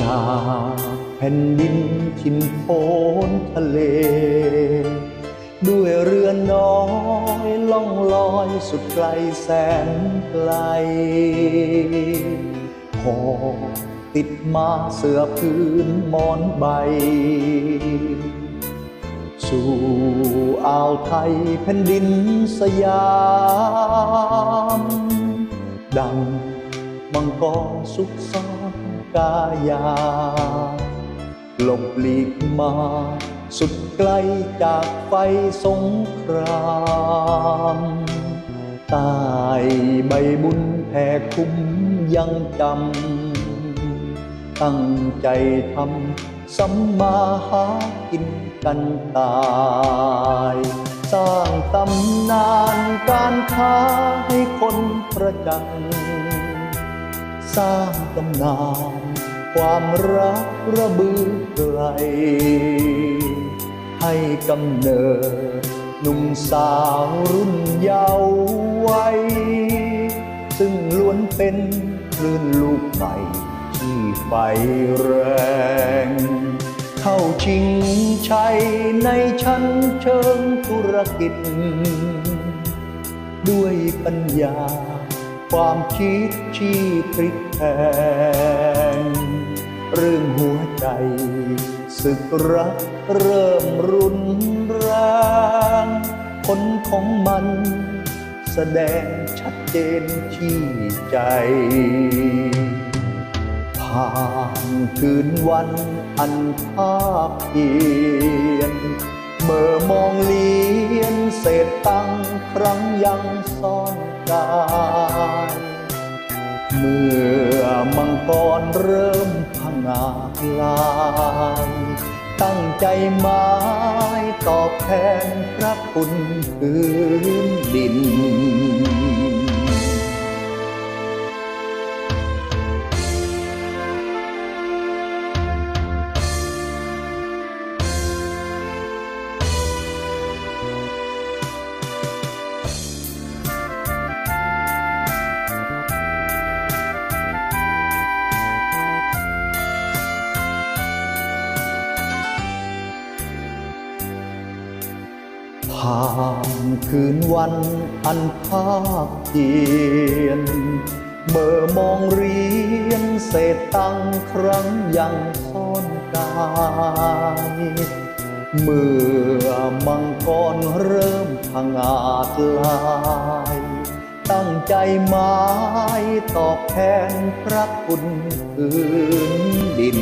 จากแผ่นดินทินโพนทะเล ด้วยเรือน้อยล่องลอยสุดไกลแสนไกลพอติดมาเสื้อพื้นมอนใบ สู่อ่าวไทยแผ่นดินสยาม ดังมังกรสุกซ้อน กายาหลบหลีกมา สุดไกลจากไฟสงครามใตายใบบุญแผ่คุ้มยังจำ ตั้งใจทำสัมมาหากินกันตายสร้างตำนานการค้าให้คนประจักษ์ สร้างตำนานความรักระบือไกล ให้กำเนิดหนุ่มสาวรุ่นเยาว์วัยซึ่งล้วนเป็นคลื่นลูกใหม่ที่ไฟแรง เข้าชิงชัยในชั้นเชิงธุรกิจ ด้วยปัญญา ความคิดที่พลิกแพงเรื่องหัวใจศึกรักเริ่มรุนแรงผลของมันแสดงชัดเจนที่ใจ ผ่านคืนวันอันภาคเพียน เมื่อมองเลียนเศษตังครั้งยังซ่อนกายเมื่อมังกรเริ่มพังอาลายตั้งใจหมายตอบแทนพระคุณพื้นดิน ผ่านคืนวันอันภาคเพียนเมื่อมองเรียนเศษตังครั้งยังซ่อนกายเมื่อมังกรเริ่มพังอาจลาย ตั้งใจหมายตอบแทนพระคุณพื้นดิน